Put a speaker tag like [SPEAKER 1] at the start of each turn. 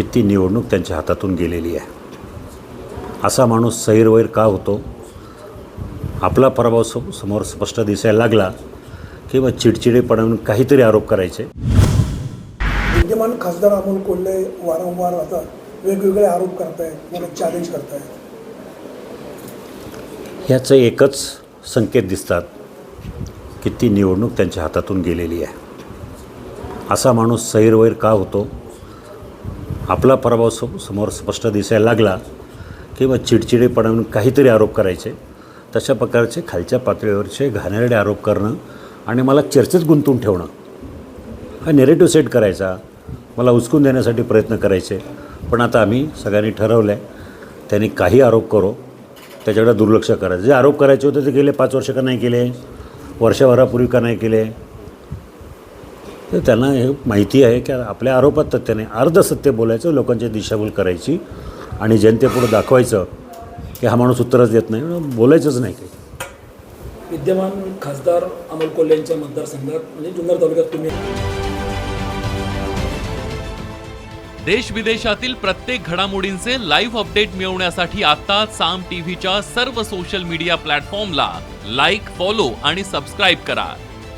[SPEAKER 1] की ती निवडणूक त्यांच्या हातातून गेलेली आहे. असा माणूस सैरवैर का होतो? आपला पराभव सम- समोर स्पष्ट दिसायला लागला की मग चिडचिडेपणाने काहीतरी आरोप करायचे.
[SPEAKER 2] विद्यमान खासदार अमोल कोल्हे वारंवार आता वेगवेगळे आरोप करतायत मला चॅलेंज करतायत?
[SPEAKER 1] ह्याचं एकच संकेत दिसतात. की ती निवडणूक त्यांच्या हातातून गेलेली आहे. असा माणूस सैरवैर का होतो? आपला पराभव सम- समोर स्पष्ट दिसायला लागला किंवा चिडचिडेपणा म्हणून काहीतरी आरोप करायचे. तशा प्रकारचे खालच्या पातळीवरचे घाणेरडे आरोप करणं आणि मला चर्चेत गुंतून ठेवणं. हा नेरेटिव्ह सेट करायचा. मला उचकून देण्यासाठी प्रयत्न करायचे. पण आता आम्ही सगळ्यांनी ठरवलं आहे त्यांनी काही आरोप करो. त्याच्याकडे दुर्लक्ष करायचं जे आरोप करायचे होते ते गेले पाच वर्ष का नाही केले? वर्षभरापूर्वी का नाही केले? तर त्यांना हे माहिती आहे की आपल्या आरोपात तथ्याने अर्धसत्य बोलायचं लोकांची दिशाभूल करायची आणि जनतेपुढं दाखवायचं की हा माणूस उत्तरच देत नाही. बोलायचंच नाही काही.
[SPEAKER 3] विद्यमान खासदार अमोल कोल्हे यांच्या मतदारसंघात म्हणजे जुन्नर तालुक्यात तुम्ही
[SPEAKER 4] देश विदेशातील प्रत्येक घडामोडींचे लाईव्ह अपडेट मिळवण्यासाठी आता साम टीव्हीच्या सर्व सोशल मीडिया प्लॅटफॉर्मला लाईक फॉलो आणि सबस्क्राईब करा.